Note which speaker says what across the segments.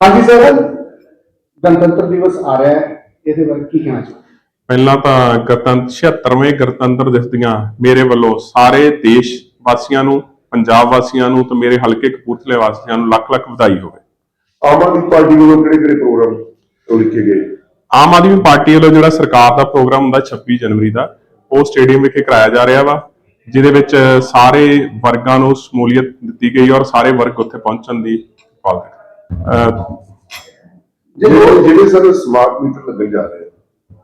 Speaker 1: ਹਾਂਜੀ ਸਰ ਗਣਤੰਤਰ ਦਿਵਸ ਆ ਰਿਹਾ ਹੈ ਇਹਦੇ ਬਾਰੇ ਕੀ ਕਹਿਣਾ ਚਾਹੁੰਦੇ
Speaker 2: ਪਹਿਲਾਂ ਤਾਂ ਗਣਤੰਤਰ 76ਵੇਂ ਗਣਤੰਤਰ ਦਿਵਸ ਦੀਆਂ ਮੇਰੇ ਵੱਲੋਂ ਸਾਰੇ ਦੇਸ਼ ਵਾਸੀਆਂ ਨੂੰ ਪੰਜਾਬ ਵਾਸੀਆਂ ਨੂੰ ਤੇ ਮੇਰੇ ਹਲਕੇ ਕਪੂਰਥਲੇ ਵਾਸੀਆਂ ਨੂੰ ਲੱਖ ਲੱਖ ਵਧਾਈ ਹੋਵੇ।
Speaker 3: ਆਮ ਆਦਮੀ ਪਾਰਟੀ ਵੱਲੋਂ ਕਿਹੜੇ ਕਿਹੜੇ ਪ੍ਰੋਗਰਾਮ ਲਿਖੇ ਗਏ?
Speaker 2: ਆਮ ਆਦਮੀ ਪਾਰਟੀ ਵੱਲੋਂ ਜਿਹੜਾ ਸਰਕਾਰ ਦਾ ਪ੍ਰੋਗਰਾਮ ਹੁੰਦਾ 26 ਜਨਵਰੀ ਦਾ ਉਹ ਸਟੇਡੀਅਮ ਵਿਖੇ ਕਰਾਇਆ ਜਾ ਰਿਹਾ ਵਾ ਜਿਹਦੇ ਵਿੱਚ ਸਾਰੇ ਵਰਗਾਂ ਨੂੰ ਸ਼ਮੂਲੀਅਤ ਦਿੱਤੀ ਗਈ ਔਰ ਸਾਰੇ ਵਰਗ ਉੱਥੇ ਪਹੁੰਚਣ ਦੀ ਪਾਲਣਾ
Speaker 3: ਜਿਹੜੇ ਜਿਹੜੇ ਸਰ ਸਮਾਰਟ ਮੀਟਰ ਲੱਗਣ ਜਾ ਰਹੇ ਆ,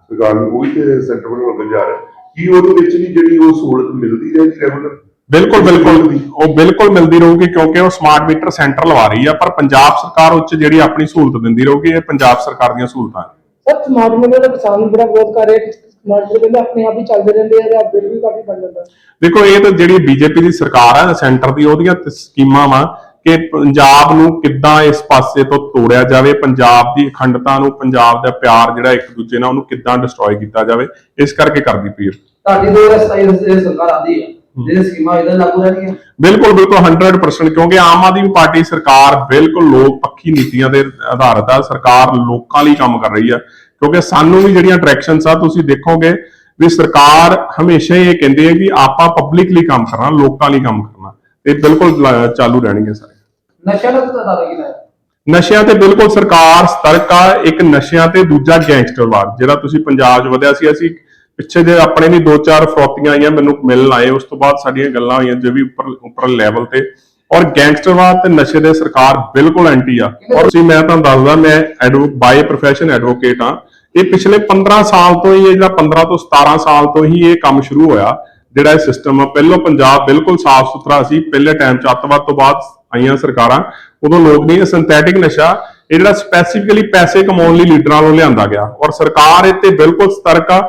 Speaker 3: ਸਰਕਾਰ ਨੂੰ ਉਹ ਵੀ ਤੇ ਸੈਂਟਰ ਵੱਲੋਂ ਲੱਗਣ ਜਾ ਰਿਹਾ ਕੀ ਉਹਦੇ ਵਿੱਚ ਵੀ ਜਿਹੜੀ ਉਹ ਸਹੂਲਤ ਮਿਲਦੀ ਰਹੇਗੀ ਰੈਗੂਲਰ
Speaker 2: ਬਿਲਕੁਲ ਬਿਲਕੁਲ। ਉਹ ਬਿਲਕੁਲ ਮਿਲਦੀ ਰਹੂਗੀ ਕਿਉਂਕਿ ਉਹ ਸਮਾਰਟ ਮੀਟਰ ਸੈਂਟਰ ਲਵਾ ਰਹੀ ਆ ਪਰ ਪੰਜਾਬ ਸਰਕਾਰ ਉੱਚ ਜਿਹੜੀ ਆਪਣੀ ਸਹੂਲਤ ਦਿੰਦੀ ਰਹੂਗੀ ਇਹ ਪੰਜਾਬ ਸਰਕਾਰ ਦੀਆਂ ਸਹੂਲਤਾਂ ਨੇ।
Speaker 4: ਸਰ ਸਮਾਰਟ ਮੀਟਰ ਦਾ ਕਿਸਾਨ ਵੀ ਬੜਾ ਵਿਰੋਧ ਕਰ ਰਿਹਾ ਕਿ ਸਮਾਰਟ ਮੀਟਰ ਕਹਿੰਦੇ ਆਪਣੇ ਆਪ ਹੀ ਚੱਲਦੇ ਰਹਿੰਦੇ ਆ ਤੇ ਬਿੱਲ ਵੀ ਕਾਫੀ ਬਣ ਜਾਂਦਾ।
Speaker 2: ਦੇਖੋ ਇਹ ਤਾਂ ਜਿਹੜੀ ਬੀਜੇਪੀ ਦੀ ਸਰਕਾਰ ਆ ਸੈਂਟਰ ਦੀ ਉਹਦੀਆਂ ਸਕੀਮਾਂ ਵਾ ਕਿ ਪੰਜਾਬ ਨੂੰ ਕਿੱਦਾਂ ਇਸ ਪਾਸੇ ਤੋਂ ਤੋੜਿਆ ਜਾਵੇ ਪੰਜਾਬ ਦੀ ਅਖੰਡਤਾ ਨੂੰ ਪੰਜਾਬ ਦਾ ਪਿਆਰ ਜਿਹੜਾ ਇੱਕ ਦੂਜੇ ਨਾਲ ਉਹਨੂੰ ਕਿੱਦਾਂ ਡਿਸਟਰੋਏ ਕੀਤਾ ਜਾਵੇ ਇਸ ਕਰਕੇ ਕਰਦੀ ਪਈ ਹੈ
Speaker 5: ਤੁਹਾਡੀ ਦੋ ਰਸਤਾ ਇਹ ਸਰਕਾਰ ਆਂਦੀ ਹੈ ਜਿਹੜੇ ਸਕੀਮਾਂ ਇਹਦੇ ਲਾਗੂ ਰਹਿਣਗੀਆਂ
Speaker 2: ਬਿਲਕੁਲ ਬਿਲਕੁਲ 100% ਕਿਉਂਕਿ ਆਮ ਆਦਮੀ ਪਾਰਟੀ ਸਰਕਾਰ ਬਿਲਕੁਲ ਲੋਕ ਪੱਖੀ ਨੀਤੀਆਂ ਦੇ ਆਧਾਰਿਤ ਆ ਸਰਕਾਰ ਲੋਕਾਂ ਲਈ ਕੰਮ ਕਰ ਰਹੀ ਆ ਕਿਉਂਕਿ ਸਾਨੂੰ ਵੀ ਜਿਹੜੀਆਂ ਡਾਇਰੈਕਸ਼ਨਸ ਆ ਤੁਸੀਂ ਦੇਖੋਗੇ ਵੀ ਸਰਕਾਰ ਹਮੇਸ਼ਾ ਹੀ ਇਹ ਕਹਿੰਦੀ ਹੈ ਕਿ ਆਪਾਂ ਪਬਲਿਕ ਲਈ ਕੰਮ ਕਰਨਾ ਲੋਕਾਂ ਲਈ ਕੰਮ ਕਰਨਾ ਤੇ ਬਿਲਕੁਲ ਚਾਲੂ ਰਹਿਣਗੇ ਸਾਰੇ।
Speaker 5: ਨਸ਼ਾ ਦਾ ਤਾਂ ਦਾਦਾ ਕੀ ਹੈ।
Speaker 2: ਨਸ਼ਿਆਂ ਤੇ ਬਿਲਕੁਲ ਸਰਕਾਰ ਸਤਰਕ ਆ, ਇੱਕ ਨਸ਼ਿਆਂ ਤੇ ਦੂਜਾ ਗੈਂਗਸਟਰਵਾਦ, ਜਿਹੜਾ ਤੁਸੀਂ ਪੰਜਾਬ 'ਚ ਵਧਿਆ ਸੀ, ਅਸੀਂ ਪਿੱਛੇ ਜੇ ਆਪਣੇ ਵੀ ਦੋ ਚਾਰ ਫਰੋਤੀਆਂ ਆਈਆਂ, ਮੈਨੂੰ ਮਿਲਣ ਆਏ, ਉਸ ਤੋਂ ਬਾਅਦ ਸਾਡੀਆਂ ਗੱਲਾਂ ਹੋਈਆਂ, ਜੇ ਵੀ ਉੱਪਰ ਉੱਪਰ ਲੈਵਲ ਤੇ। ਔਰ ਗੈਂਗਸਟਰਵਾਦ ਤੇ ਨਸ਼ੇ ਦੇ ਸਰਕਾਰ ਬਿਲਕੁਲ ਐਂਟੀ ਆ। ਔਰ ਤੁਸੀਂ ਮੈਂ ਤੁਹਾਨੂੰ ਦੱਸਦਾ, ਮੈਂ ਐਡਵੋ ਬਾਈ ਪ੍ਰੋਫੈਸ਼ਨ ਐਡਵੋਕੇਟ ਆ। ਇਹ ਪਿਛਲੇ 15 ਸਾਲ ਤੋਂ ਹੀ, ਇਹ ਜਿਹੜਾ 15 ਤੋਂ 17 ਸਾਲ ਤੋਂ ਹੀ ਇਹ ਕੰਮ ਸ਼ੁਰੂ ਹੋਇਆ, ਜਿਹੜਾ ਇਹ ਸਿਸਟਮ ਆ। ਪਹਿਲਾਂ ਪੰਜਾਬ ਬਿਲਕੁਲ ਸਾਫ਼ ਸੁਥਰਾ ਸੀ, ਪਹਿਲੇ ਟਾਈਮ ਚ ਅੱਤਵਾਦ ਤੋਂ ਬਾਅਦ ਆਈਆਂ ਸਰਕਾਰਾਂ ਉਦੋਂ ਲੋਕ ਨਹੀਂ ਸਿੰਥੈਟਿਕ ਨਸ਼ਾ ਇਹ ਜਿਹੜਾ ਸਪੈਸੀਫਿਕਲੀ ਪੈਸੇ ਕਮਾਉਣ ਲਈ ਲੀਡਰਾਂ ਨੂੰ ਲਿਆਂਦਾ ਗਿਆ। ਔਰ ਸਰਕਾਰ ਤੇ ਬਿਲਕੁਲ ਸਤਰਕ ਆ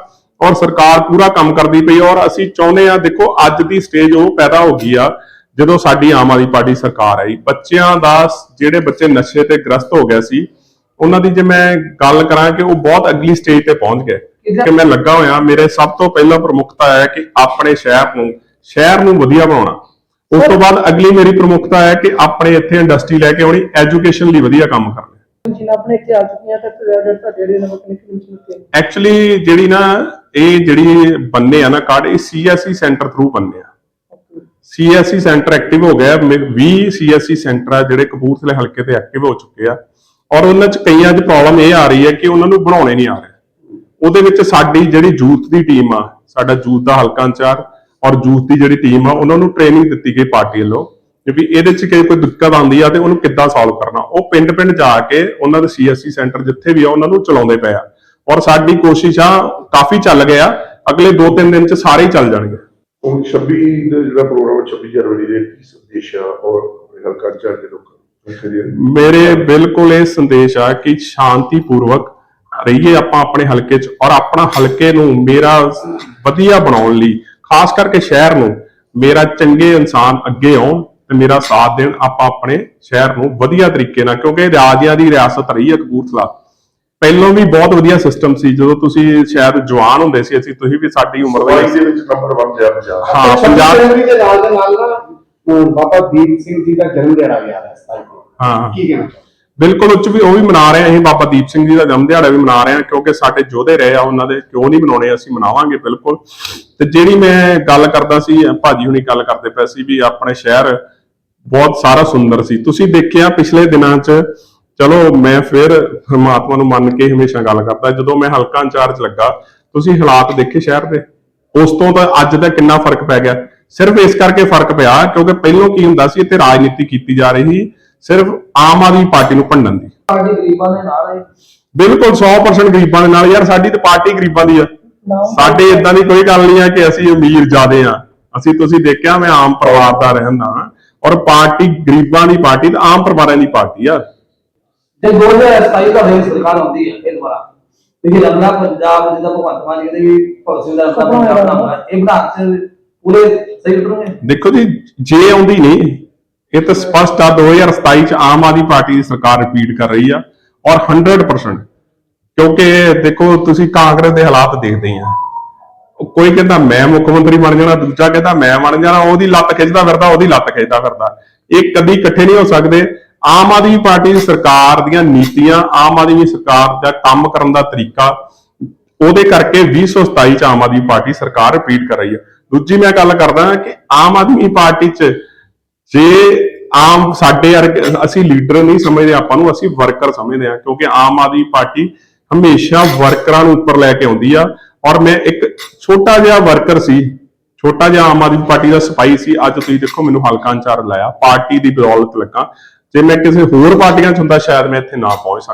Speaker 2: ਔਰ ਸਰਕਾਰ ਪੂਰਾ ਕੰਮ ਕਰਦੀ ਪਈ ਔਰ ਅਸੀਂ ਚਾਹੁੰਦੇ ਆ ਦੇਖੋ ਅੱਜ ਦੀ ਸਟੇਜ ਉਹ ਪੈਦਾ ਹੋ ਗਈ ਆ ਜਦੋਂ ਸਾਡੀ ਆਮ ਆਦਮੀ ਪਾਰਟੀ ਸਰਕਾਰ ਆਈ। ਬੱਚਿਆਂ ਦਾ ਜਿਹੜੇ ਬੱਚੇ ਨਸ਼ੇ ਤੇ ਗ੍ਰਸਤ ਹੋ ਗਏ ਸੀ ਉਹਨਾਂ ਦੀ ਜੇ ਮੈਂ ਗੱਲ ਕਰਾਂ ਕਿ ਉਹ ਬਹੁਤ ਅਗਲੀ ਸਟੇਜ ਤੇ ਪਹੁੰਚ ਗਏ। ਕਿ ਮੈਂ ਲੱਗਾ ਹੋਇਆ ਮੇਰੇ ਸਭ ਤੋਂ ਪਹਿਲਾਂ ਪ੍ਰਮੁੱਖਤਾ ਹੈ ਕਿ ਆਪਣੇ ਸ਼ਹਿਰ ਨੂੰ ਸ਼ਹਿਰ ਨੂੰ ਵਧੀਆ ਬਣਾਉਣਾ। ਉਸ ਤੋਂ ਬਾਅਦ ਅਗਲੀ ਮੇਰੀ ਪ੍ਰਮੁੱਖਤਾ ਹੈ ਕਿ ਆਪਣੇ ਇੱਥੇ ਇੰਡਸਟਰੀ ਲੈ ਕੇ ਆਉਣੀ ਐਜੂਕੇਸ਼ਨ ਲਈ ਵਧੀਆ ਕੰਮ ਕਰਨਾ।
Speaker 4: ਮਸ਼ੀਨਾਂ ਆਪਣੇ ਇੱਥੇ ਆ ਚੁੱਕੀਆਂ ਤੇ ਜਿਹੜੇ ਨਵੇਂ ਕਨੈਕਸ਼ਨ ਮਿਲਦੇ
Speaker 2: ਐਕਚੁਅਲੀ ਜਿਹੜੀ ਨਾ ਇਹ ਜਿਹੜੀ ਬੰਨੇ ਆ ਨਾ ਕਾਰਡ ਇਹ ਸੀਐਸਸੀ ਸੈਂਟਰ ਥਰੂ ਬੰਨੇ ਆ। ਸੀਐਸਸੀ ਸੈਂਟਰ ਐਕਟਿਵ ਹੋ ਗਿਆ 20 ਸੀਐਸਸੀ ਸੈਂਟਰ ਆ ਜਿਹੜੇ ਕਪੂਰਥਲੇ ਹਲਕੇ ਤੇ ਐਕਟਿਵ ਹੋ ਚੁੱਕੇ ਆ। ਔਰ ਉਹਨਾਂ ਚ ਕਈਆਂ 'ਚ ਪ੍ਰੋਬਲਮ ਇਹ ਆ ਰਹੀ ਹੈ ਕਿ ਉਹਨਾਂ ਨੂੰ ਬਣਾਉਣੇ ਨਹੀਂ ਆ ਰਹੇ। ਉਹਦੇ ਵਿੱਚ ਸਾਡੀ ਜਿਹੜੀ ਯੂਥ ਦੀ ਟੀਮ ਆ ਸਾਡਾ ਯੂਥ ਦਾ ਹਲਕਾ ਇੰਚਾਰਜ ਔਰ ਯੂਥ ਦੀ ਜਿਹੜੀ ਟੀਮ ਆ ਉਹਨਾਂ ਨੂੰ ਟ੍ਰੇਨਿੰਗ ਦਿੱਤੀ ਗਈ ਪਾਰਟੀ ਵੱਲੋਂ ਕਿ ਵੀ ਇਹਦੇ 'ਚ ਕੋਈ ਕੋਈ ਦਿੱਕਤ ਆਉਂਦੀ ਆ ਤੇ ਉਹਨੂੰ ਕਿੱਦਾਂ ਸੋਲਵ ਕਰਨਾ। ਉਹ ਪਿੰਡ-ਪਿੰਡ ਜਾ ਕੇ ਉਹਨਾਂ ਦੇ ਸੀਐਸਸੀ ਸੈਂਟਰ ਜਿੱਥੇ ਵੀ ਆ ਉਹਨਾਂ ਨੂੰ ਚਲਾਉਂਦੇ ਪਏ ਆ। ਔਰ ਸਾਡੀ ਕੋਸ਼ਿਸ਼ ਆ ਕਾਫੀ ਚੱਲ ਗਿਆ। ਅਗਲੇ 2-3 ਦਿਨ 'ਚ ਸਾਰੇ ਹੀ ਚੱਲ ਜਾਣਗੇ।
Speaker 3: ਹੁਣ 26 ਦਾ ਜਿਹੜਾ ਪ੍ਰੋਗਰਾਮ 26 ਜਨਵਰੀ ਦੇ ਕੀ ਸੰਦੇਸ਼ ਆ ਔਰ ਹਲਕਾ ਚਾਰ ਦੇ ਲੋਕਾਂ
Speaker 2: ਮੇਰੇ ਬਿਲਕੁਲ ਇਹ ਸੰਦੇਸ਼ ਆ ਕਿ ਸ਼ਾਂਤੀ ਪੂਰਵਕ ਰਹੀਏ ਆਪਾਂ ਆਪਣੇ ਹਲਕੇ 'ਚ ਔਰ ਆਪਣਾ ਹਲਕੇ ਨੂੰ ਮੇਰਾ ਵਧੀਆ ਬਣਾਉਣ ਲਈ ਖਾਸ ਕਰਕੇ ਸ਼ਹਿਰ ਨੂੰ ਮੇਰਾ ਚੰਗੇ ਇਨਸਾਨ ਅੱਗੇ ਆਉਣ ਤੇ ਮੇਰਾ ਸਾਥ ਦੇਣ ਆਪਾਂ ਆਪਣੇ ਸ਼ਹਿਰ ਨੂੰ ਵਧੀਆ ਤਰੀਕੇ ਨਾਲ ਕਿਉਂਕਿ ਇਹ ਰਾਜਿਆਂ ਦੀ ਰਿਆਸਤ ਰਹੀ ਹੈ ਕਪੂਰਥਲਾ। ਪਹਿਲਾਂ ਵੀ ਬਹੁਤ ਵਧੀਆ ਸਿਸਟਮ ਸੀ ਜਦੋਂ ਤੁਸੀਂ ਸ਼ਾਇਦ ਜਵਾਨ ਹੁੰਦੇ ਸੀ ਅਸੀਂ ਤੁਸੀਂ ਵੀ ਸਾਡੀ ਉਮਰ ਦੇ
Speaker 3: ਵਿੱਚ ਨੰਬਰ 1 ਜਾ ਪੰਜਾਬ
Speaker 2: ਹਾਂ ਪੰਜਾਬ
Speaker 1: ਦੇ ਨਾਲ ਦੇ ਨਾਲ ਬਾਬਾ ਦੀਪ ਸਿੰਘ ਜੀ ਦਾ ਜਨਮ ਦਿਹਾੜਾ ਵੀ ਆ ਰਿਹਾ ਹੈ
Speaker 2: ਹਾਂ।
Speaker 1: ਕੀ ਕਹਿਣਾ
Speaker 2: ਬਿਲਕੁਲ ਉੱਚ ਵੀ ਉਹ ਵੀ ਮਨਾ ਰਹੇ ਆ, ਅਸੀਂ ਬਾਬਾ ਦੀਪ ਸਿੰਘ ਜੀ ਦਾ ਜਨਮ ਦਿਹਾੜਾ ਵੀ ਮਨਾ ਰਹੇ ਆ, ਕਿਉਂਕਿ ਸਾਡੇ ਯੋਧੇ ਰਹੇ ਆ, ਉਹਨਾਂ ਦੇ ਕਿਉਂ ਨਹੀਂ ਮਨਾਉਣੇ, ਅਸੀਂ ਮਨਾਵਾਂਗੇ ਬਿਲਕੁਲ। ਤੇ ਜਿਹੜੀ ਮੈਂ ਗੱਲ ਕਰਦਾ ਸੀ ਭਾਜੀ ਹੁਣੀ ਗੱਲ ਕਰਦੇ ਪਏ ਸੀ ਵੀ ਆਪਣੇ ਸ਼ਹਿਰ ਬਹੁਤ ਸਾਰਾ ਸੁੰਦਰ ਸੀ। ਤੁਸੀਂ ਦੇਖਿਆ ਪਿਛਲੇ ਦਿਨਾਂ 'ਚ, ਚਲੋ ਮੈਂ ਫਿਰ ਪਰਮਾਤਮਾ ਨੂੰ ਮੰਨ ਕੇ ਹਮੇਸ਼ਾ ਗੱਲ ਕਰਦਾ, ਜਦੋਂ ਮੈਂ ਹਲਕਾ ਇੰਚਾਰਜ ਲੱਗਾ, ਤੁਸੀਂ ਹਾਲਾਤ ਦੇਖੇ ਸ਼ਹਿਰ ਦੇ? ਉਸ ਤੋਂ ਤਾਂ ਅੱਜ ਦਾ ਕਿੰਨਾ ਫ਼ਰਕ ਪੈ ਗਿਆ। ਸਿਰਫ ਇਸ ਕਰਕੇ ਫ਼ਰਕ ਪਿਆ, ਕਿਉਂਕਿ ਪਹਿਲਾਂ ਕੀ ਹੁੰਦਾ ਸੀ, ਇੱਥੇ ਰਾਜਨੀਤੀ ਕੀਤੀ ਜਾ ਰਹੀ ਸੀ ਸਿਰਫ ਆਮ ਆਦਮੀ ਪਾਰਟੀ ਨੂੰ ਭੰਡਣ ਦੀ।
Speaker 5: ਪਾਰਟੀ ਗਰੀਬਾਂ ਦੇ ਨਾਲ ਹੈ।
Speaker 2: ਬਿਲਕੁਲ 100% ਗਰੀਬਾਂ ਦੇ ਨਾਲ। ਯਾਰ ਸਾਡੀ ਤਾਂ ਪਾਰਟੀ ਗਰੀਬਾਂ ਦੀ ਆ। ਸਾਡੇ ਇਦਾਂ ਦੀ ਕੋਈ ਗੱਲ ਨਹੀਂ ਆ ਕਿ ਅਸੀਂ ਅਮੀਰ ਜਾਦੇ ਆ। ਅਸੀਂ ਤੁਸੀਂ ਦੇਖਿਆ ਮੈਂ ਆਮ ਪਰਿਵਾਰ ਦਾ ਰਹਿੰਦਾ ਔਰ ਪਾਰਟੀ ਗਰੀਬਾਂ ਦੀ ਪਾਰਟੀ ਤਾਂ ਆਮ ਪਰਿਵਾਰਾਂ ਦੀ ਪਾਰਟੀ ਆ।
Speaker 5: ਜੇ 2027 ਤੁਹਾਡੇ ਸਰਕਾਰ ਆਉਂਦੀ ਹੈ ਇਹ ਦੁਬਾਰਾ ਤੁਸੀਂ ਲੱਗਦਾ ਪੰਜਾਬ ਜਿੱਦਾਂ ਭਗਵੰਤ ਮਾਨ ਜੀ ਦੇ ਵੀ ਦਾ ਰਸਤਾ ਪੰਜਾਬ ਬਣਾਉਣਾ ਇਹ ਬਣਾ ਕੇ ਪੂਰੇ ਸਹੀ ਕਰੋਗੇ
Speaker 2: ਦੇਖੋ ਜੀ ਜੇ ਆਉਂਦੀ ਨਹੀਂ ਇਹ ਤਾਂ ਸਪਸ਼ਟ ਆ 2027 ਚ ਆਮ ਆਦਮੀ ਪਾਰਟੀ ਦੀ ਸਰਕਾਰ ਰਿਪੀਟ ਕਰ ਰਹੀ ਆ ਔਰ 100% ਕਿਉਂਕਿ ਦੇਖੋ, ਤੁਸੀਂ ਕਾਂਗਰਸ ਦੇ ਹਾਲਾਤ ਦੇਖਦੇ ਆ। ਕੋਈ ਕਹਿੰਦਾ ਮੈਂ ਮੁੱਖ ਮੰਤਰੀ ਬਣ ਜਾਣਾ, ਦੂਜਾ ਕਹਿੰਦਾ ਮੈਂ ਬਣ ਜਾਣਾ, ਉਹਦੀ ਲੱਤ ਖਿੱਚਦਾ ਫਿਰਦਾ, ਉਹਦੀ ਲੱਤ ਖਿੱਚਦਾ ਫਿਰਦਾ। ਇਹ ਕਦੀ ਇਕੱਠੇ ਨਹੀਂ ਹੋ ਸਕਦੇ। ਆਮ ਆਦਮੀ ਪਾਰਟੀ ਦੀ ਸਰਕਾਰ ਦੀਆਂ ਨੀਤੀਆਂ, ਆਮ ਆਦਮੀ ਸਰਕਾਰ ਦਾ ਕੰਮ ਕਰਨ ਦਾ ਤਰੀਕਾ, ਉਹਦੇ ਕਰਕੇ 2027 ਚ ਆਮ ਆਦਮੀ ਪਾਰਟੀ ਸਰਕਾਰ ਰਿਪੀਟ ਕਰ ਰਹੀ ਹੈ ਦੂਜੀ ਮੈਂ ਗੱਲ ਕਰਦਾ ਕਿ ਆਮ ਆਦਮੀ ਪਾਰਟੀ ਚ ਜੇ ਆਮ ਸਾਡੇ ਅਸੀਂ ਲੀਡਰ ਨਹੀਂ ਸਮਝਦੇ, ਆਪਾਂ ਨੂੰ ਅਸੀਂ ਵਰਕਰ ਸਮਝਦੇ ਹਾਂ, ਕਿਉਂਕਿ ਆਮ ਆਦਮੀ ਪਾਰਟੀ ਹਮੇਸ਼ਾ ਵਰਕਰਾਂ ਨੂੰ ਉੱਪਰ ਲੈ ਕੇ ਆਉਂਦੀ ਆ। ਔਰ ਮੈਂ ਇੱਕ ਛੋਟਾ ਜਿਹਾ ਵਰਕਰ ਸੀ, ਛੋਟਾ ਜਿਹਾ ਆਮ ਆਦਮੀ ਪਾਰਟੀ ਦਾ ਸਿਪਾਹੀ ਸੀ, ਅੱਜ ਤੁਸੀਂ ਦੇਖੋ ਮੈਨੂੰ ਹਲਕਾ ਇੰਚਾਰਜ ਲਾਇਆ, ਪਾਰਟੀ ਦੀ ਬਦੌਲਤ ਲੱਗਾ। ਜੇ ਮੈਂ ਕਿਸੇ ਹੋਰ ਪਾਰਟੀਆਂ ਚ ਹੁੰਦਾ, ਸ਼ਾਇਦ ਮੈਂ ਇੱਥੇ ਨਾ ਪਹੁੰਚ ਸਕਦਾ